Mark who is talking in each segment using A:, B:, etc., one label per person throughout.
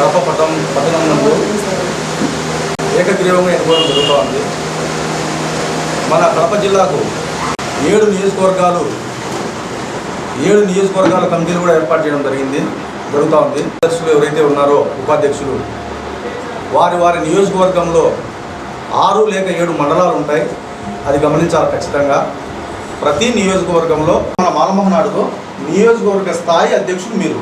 A: కడప పట్టణం పట్టణంలో ఏకగ్రీవంగా ఎన్నుకోవడం జరుగుతోంది. మన కడప జిల్లాకు ఏడు నియోజకవర్గాలు ఏడు నియోజకవర్గాల కమిటీలు కూడా ఏర్పాటు చేయడం జరిగింది జరుగుతూ ఉంది అధ్యక్షులు ఎవరైతే ఉన్నారో ఉపాధ్యక్షులు వారి వారి నియోజకవర్గంలో ఆరు లేక ఏడు మండలాలు ఉంటాయి. అది గమనించాలి ఖచ్చితంగా. ప్రతి నియోజకవర్గంలో మన మాలమహనాడులో నియోజకవర్గ స్థాయి అధ్యక్షుడు మీరు.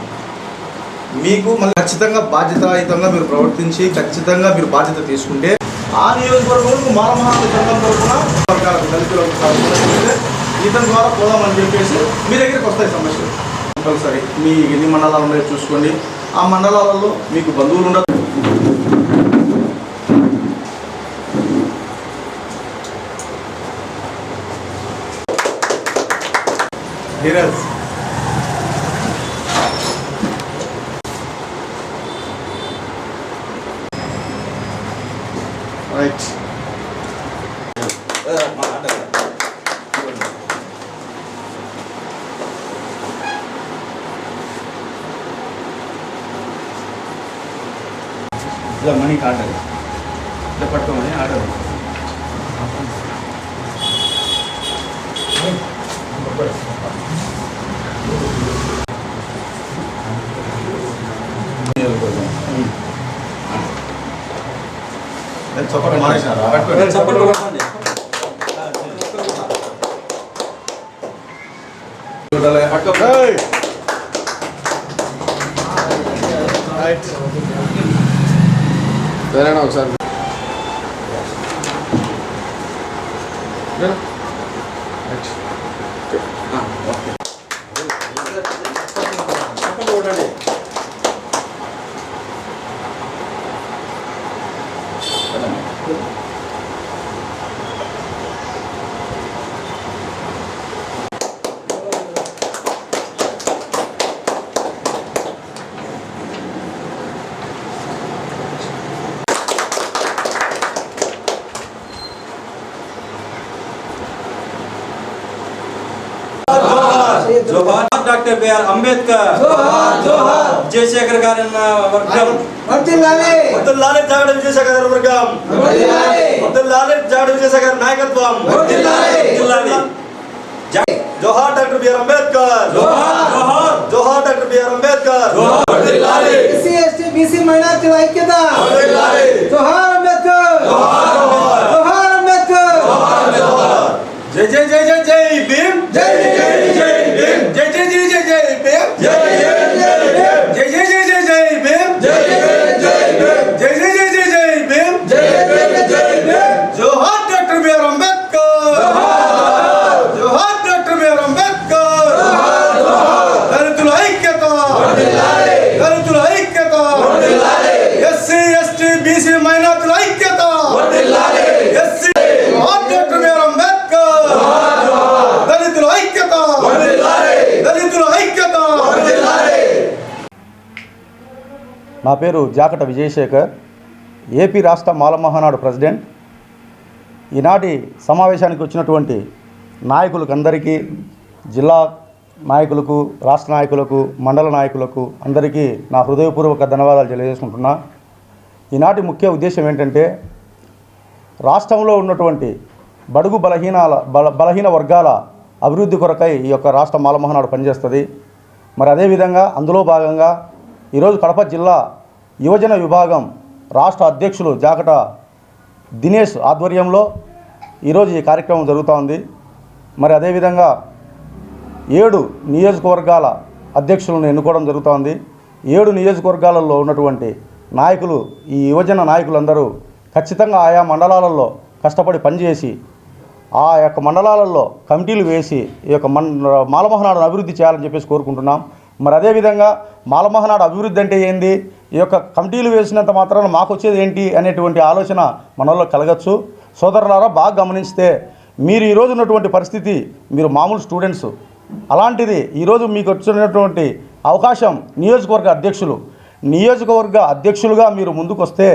A: మీకు మళ్ళీ ఖచ్చితంగా బాధ్యతాయుతంగా మీరు ప్రవర్తించి ఖచ్చితంగా మీరు బాధ్యత తీసుకుంటే ఆ నియోజకవర్గంలో మాలమహానాడు సంఘం తరఫున వర్గాలకు దళితులకు ఇతని ద్వారా పోదామని చెప్పేసి మీ దగ్గరికి వస్తాయి సమస్యలు. కంపల్సరీ. మీ ఎన్ని మండలాలు ఉన్నాయో చూసుకోండి. ఆ మండలాలలో మీకు బంధువులు ఉండదు ధీరజ్. ఇలా మనీ ఆర్డర్. ఇలా పట్టుకోమని ఆర్డర్. చప్పట్లు మానేసినారా? పట్టుకోండి చూడాలి.
B: సరేనా ఒకసారి?
C: జోహార్ doctor B R Ambedkar Vijayashekar గారి వర్గం.
D: వర్ధిల్లాలి
C: అబ్దుల్ లాలే జాగడ విజయశేఖర్ గారి వర్గం.
D: వర్ధిల్లాలి
C: అబ్దుల్ లాలే జాగడ విజయశేఖర్ నాయకత్వం. జోహార్ డాక్టర్ బిఆర్ అంబేద్కర్.
D: జోహార్.
C: Doctor B R Ambedkar.
D: వర్ధిల్లాలి ఎస్సీ ఎస్టీ బీసీ మైనారిటీల ఐక్యత.
C: వర్ధిల్లాలి.
D: జోహార్ అంబేద్కర్.
A: నా పేరు జాకట విజయశేఖర్ ఏపీ రాష్ట్ర మాలమహానాడు ప్రెసిడెంట్. ఈనాటి సమావేశానికి వచ్చినటువంటి నాయకులకు అందరికీ జిల్లా నాయకులకు రాష్ట్ర నాయకులకు మండల నాయకులకు అందరికీ నా హృదయపూర్వక ధన్యవాదాలు తెలియజేసుకుంటున్నా. ఈనాటి ముఖ్య ఉద్దేశం ఏంటంటే రాష్ట్రంలో ఉన్నటువంటి బడుగు బలహీనాల బల బలహీన వర్గాల అభివృద్ధి కొరకై ఈ యొక్క రాష్ట్ర మాలమహనాడు పనిచేస్తుంది. మరి అదేవిధంగా అందులో భాగంగా ఈరోజు కడప జిల్లా యువజన విభాగం రాష్ట్ర అధ్యక్షులు జాకట దినేష్ ఆధ్వర్యంలో ఈరోజు ఈ కార్యక్రమం జరుగుతూ ఉంది. మరి అదేవిధంగా ఏడు నియోజకవర్గాల అధ్యక్షులను ఎన్నుకోవడం జరుగుతోంది ఏడు నియోజకవర్గాలలో ఉన్నటువంటి నాయకులు ఈ యువజన నాయకులందరూ ఖచ్చితంగా ఆయా మండలాలలో కష్టపడి పనిచేసి ఆ యొక్క మండలాలలో కమిటీలు వేసి ఈ యొక్క మన్ మాలమహనాడును అభివృద్ధి చేయాలని చెప్పేసి కోరుకుంటున్నాం. మరి అదేవిధంగా మాలమహనాడు అభివృద్ధి అంటే ఏంది? ఈ యొక్క కమిటీలు వేసినంత మాత్రాన మాకు వచ్చేది ఏంటి అనేటువంటి ఆలోచన మనలో కలగచ్చు. సోదరులారా బాగా గమనిస్తే మీరు ఈరోజు ఉన్నటువంటి పరిస్థితి మీరు మామూలు స్టూడెంట్స్. అలాంటిది ఈరోజు మీకు వచ్చినటువంటి అవకాశం నియోజకవర్గ అధ్యక్షులు. నియోజకవర్గ అధ్యక్షులుగా మీరు ముందుకు వస్తే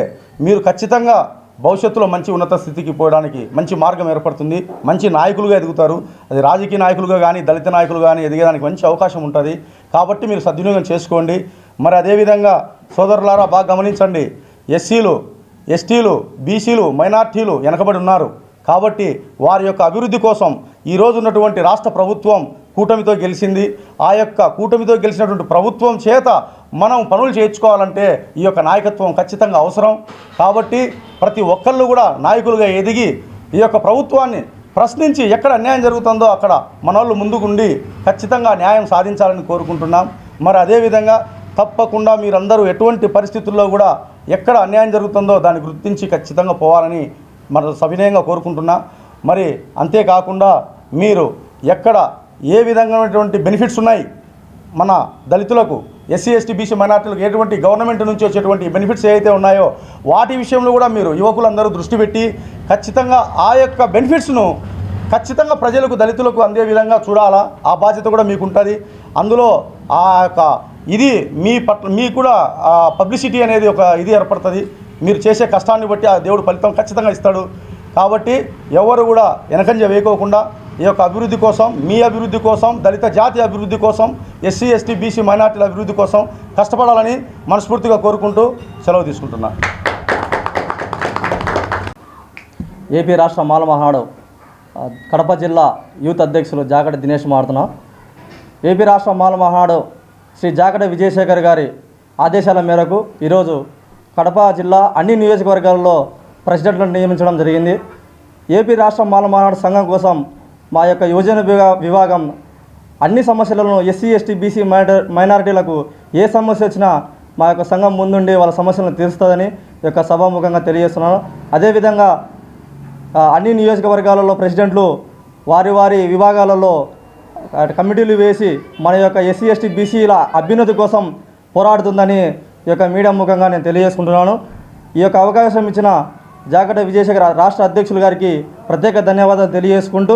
A: మీరు ఖచ్చితంగా భవిష్యత్తులో మంచి ఉన్నత స్థితికి పోవడానికి మంచి మార్గం ఏర్పడుతుంది. మంచి నాయకులుగా ఎదుగుతారు. అది రాజకీయ నాయకులుగా కానీ దళిత నాయకులు కానీ ఎదిగేదానికి మంచి అవకాశం ఉంటుంది. కాబట్టి మీరు సద్వినియోగం చేసుకోండి. మరి అదేవిధంగా సోదరులారా బాగా గమనించండి. ఎస్సీలు ఎస్టీలు బీసీలు మైనార్టీలు వెనకబడి ఉన్నారు. కాబట్టి వారి యొక్క అభివృద్ధి కోసం ఈరోజు ఉన్నటువంటి రాష్ట్ర ప్రభుత్వం కూటమితో గెలిచింది. ఆ యొక్క కూటమితో గెలిచినటువంటి ప్రభుత్వం చేత మనం పనులు చేయించుకోవాలంటే ఈ యొక్క నాయకత్వం ఖచ్చితంగా అవసరం. కాబట్టి ప్రతి ఒక్కళ్ళు కూడా నాయకులుగా ఎదిగి ఈ యొక్క ప్రభుత్వాన్ని ప్రశ్నించి ఎక్కడ అన్యాయం జరుగుతుందో అక్కడ మన వాళ్ళు ముందుకుండి ఖచ్చితంగా న్యాయం సాధించాలని కోరుకుంటున్నాం. మరి అదేవిధంగా తప్పకుండా మీరందరూ ఎటువంటి పరిస్థితుల్లో కూడా ఎక్కడ అన్యాయం జరుగుతుందో దాన్ని గుర్తించి ఖచ్చితంగా పోవాలని మన సవినయంగా కోరుకుంటున్నా. మరి అంతేకాకుండా మీరు ఎక్కడ ఏ విధమైనటువంటి బెనిఫిట్స్ ఉన్నాయి మన దళితులకు ఎస్సీ ఎస్టీ బీసీ మైనార్టీలకు ఎటువంటి గవర్నమెంట్ నుంచి వచ్చేటువంటి బెనిఫిట్స్ ఏవైతే ఉన్నాయో వాటి విషయంలో కూడా మీరు యువకులందరూ దృష్టి పెట్టి ఖచ్చితంగా ఆ యొక్క బెనిఫిట్స్ను ఖచ్చితంగా ప్రజలకు దళితులకు అందే విధంగా చూడాలా? ఆ బాధ్యత కూడా మీకు ఉంటుంది అందులో ఆ యొక్క ఇది మీ పట్ల మీ కూడా పబ్లిసిటీ అనేది ఒక ఇది ఏర్పడుతుంది. మీరు చేసే కష్టాన్ని బట్టి ఆ దేవుడు ఫలితం ఖచ్చితంగా ఇస్తాడు. కాబట్టి ఎవరు కూడా వెనకంజ వేయకోకుండా ఈ యొక్క అభివృద్ధి కోసం మీ అభివృద్ధి కోసం దళిత జాతి అభివృద్ధి కోసం ఎస్సీ ఎస్టీ బీసీ మైనార్టీల అభివృద్ధి కోసం కష్టపడాలని మనస్ఫూర్తిగా కోరుకుంటూ సెలవు తీసుకుంటున్నాను
B: ఏపీ రాష్ట్ర మాలమహాడు కడప జిల్లా యూత్ అధ్యక్షులు జాగడ దినేష్ మాడుతున్నా ఏపీ రాష్ట్ర మాలమహాడు శ్రీ జాగడ విజయశేఖర్ గారి ఆదేశాల మేరకు ఈరోజు కడప జిల్లా అన్ని నియోజకవర్గాల్లో ప్రెసిడెంట్లను నియమించడం జరిగింది. ఏపీ రాష్ట్ర మాలమహాడు సంఘం కోసం మా యొక్క యువజన విభాగం అన్ని సమస్యలను ఎస్సీ ఎస్టీ బీసీ మైనార్ మైనారిటీలకు ఏ సమస్య వచ్చినా మా యొక్క సంఘం ముందుండి వాళ్ళ సమస్యలను తీరుస్తుందని ఈ యొక్క సభాముఖంగా తెలియజేస్తున్నాను. అదేవిధంగా అన్ని నియోజకవర్గాలలో ప్రెసిడెంట్లు వారి వారి విభాగాలలో కమిటీలు వేసి మన యొక్క ఎస్సీ ఎస్టీ బీసీల అభ్యున్నతి కోసం పోరాడుతుందని ఈ యొక్క మీడియా ముఖంగా నేను తెలియజేసుకుంటున్నాను. ఈ యొక్క అవకాశం ఇచ్చిన జాగట విజయశేఖర రాష్ట్ర అధ్యక్షులు గారికి ప్రత్యేక ధన్యవాదాలు తెలియజేసుకుంటూ